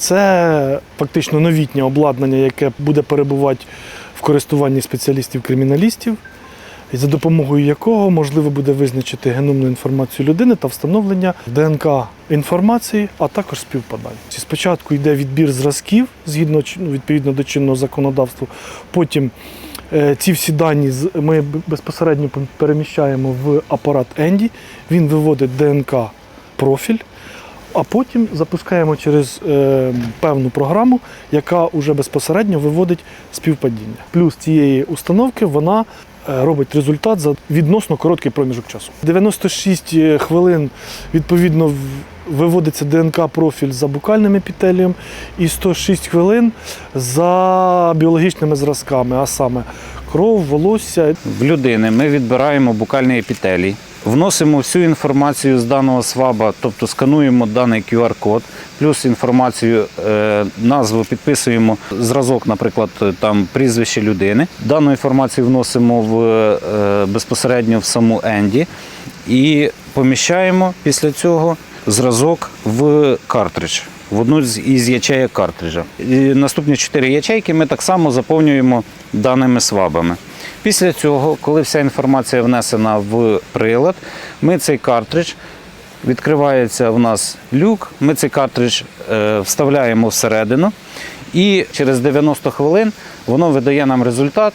Це фактично новітнє обладнання, яке буде перебувати в користуванні спеціалістів-криміналістів, за допомогою якого можливо буде визначити геномну інформацію людини та встановлення ДНК інформації, а також співпадань. Спочатку йде відбір зразків згідно ну, відповідно до чинного законодавства. Потім е, ці всі дані ми безпосередньо переміщаємо в апарат Енді. Він виводить ДНК профіль. А потім запускаємо через е, певну програму, яка вже безпосередньо виводить співпадіння. Плюс цієї установки вона е, робить результат за відносно короткий проміжок часу. 96 хвилин відповідно виводиться ДНК профіль за букальним епітелієм і 106 хвилин за біологічними зразками, а саме кров, волосся. В людини ми відбираємо букальний епітелій, вносимо всю інформацію з даного сваба, тобто скануємо даний QR-код, плюс інформацію, е, назву підписуємо зразок, наприклад, там прізвище людини. Дану інформацію вносимо в, е, безпосередньо в саму Енді і поміщаємо після цього зразок в картридж. В одну із ячеїк картриджа. І наступні чотири ячейки ми так само заповнюємо даними свабами. Після цього, коли вся інформація внесена в прилад, ми цей картридж відкривається в нас люк, ми цей картридж е, вставляємо всередину, і через 90 хвилин воно видає нам результат.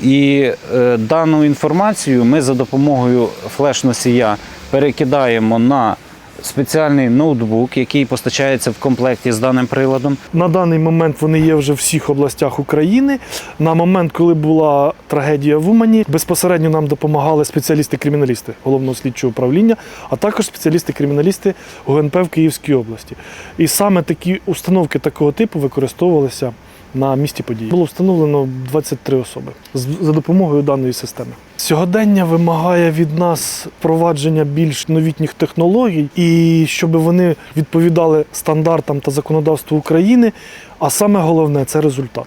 І е, дану інформацію ми за допомогою флеш-носія перекидаємо на спеціальний ноутбук, який постачається в комплекті з даним приладом. На даний момент вони є вже в всіх областях України. На момент, коли була трагедія в Умані, безпосередньо нам допомагали спеціалісти-криміналісти головного слідчого управління, а також спеціалісти-криміналісти ГУНП в Київській області. І саме такі установки такого типу використовувалися на місці події. Було встановлено 23 особи за допомогою даної системи. Сьогодення вимагає від нас впровадження більш новітніх технологій, і щоб вони відповідали стандартам та законодавству України. А саме головне це результат.